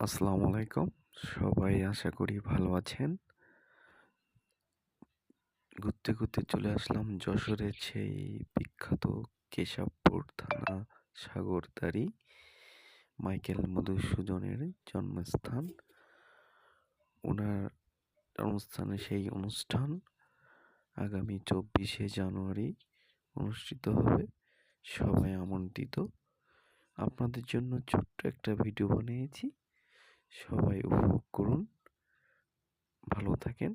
আসসালামু আলাইকুম। সবাই আশা করি ভালো আছেন। ঘুরতে ঘুরতে চলে আসলাম যশোরের সেই বিখ্যাত কেশবপুর থানা সাগরদারি মাইকেল মধুসূদনের জন্মস্থান। ওনার জন্মস্থানে সেই অনুষ্ঠান আগামী চব্বিশে জানুয়ারি অনুষ্ঠিত হবে। সবাই আমন্ত্রিত। আপনাদের জন্য ছোট্ট একটা ভিডিও বানিয়েছি। সবাই উপভোগ করুন। ভালো থাকেন।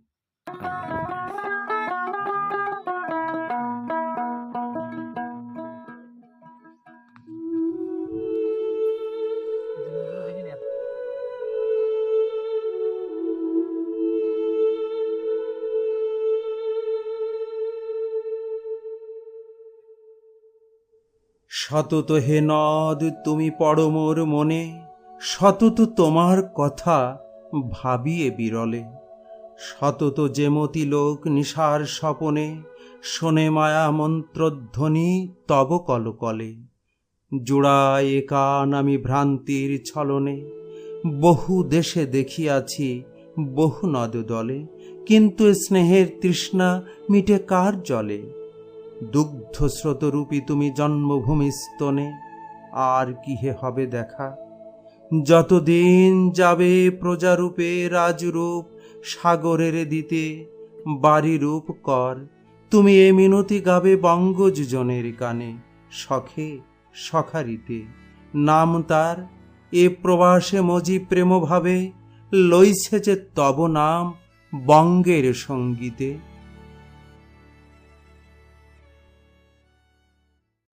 সতত হে নদ তুমি পড়ো মোর মনে। সতত তোমার কথা ভাবিয়ে বিরলে। সতত যেমতি লোক নিশার স্বপনে, শোনে মায়া মন্ত্রধ্বনি তব কলকলে। জোড়ায় একান আমি ভ্রান্তির ছলনে, বহু দেশে দেখিয়াছি, বহু নদ দলে। কিন্তু স্নেহের তৃষ্ণা মিটে কার জলে? দুগ্ধস্রোতরূপী তুমি জন্মভূমি স্তনে, আর কি হে হবে দেখা? যতদিন যাবে প্রজারূপে রাজরূপ সাগরের দিতে, বাড়িরূপ কর। তুমি এ মিনতি গাবে বঙ্গযোজনের কানে সখে, সখারিতে। নাম তার, এ প্রবাসে মজি প্রেমভাবে, লইছে যে তব নাম বঙ্গের সঙ্গীতে।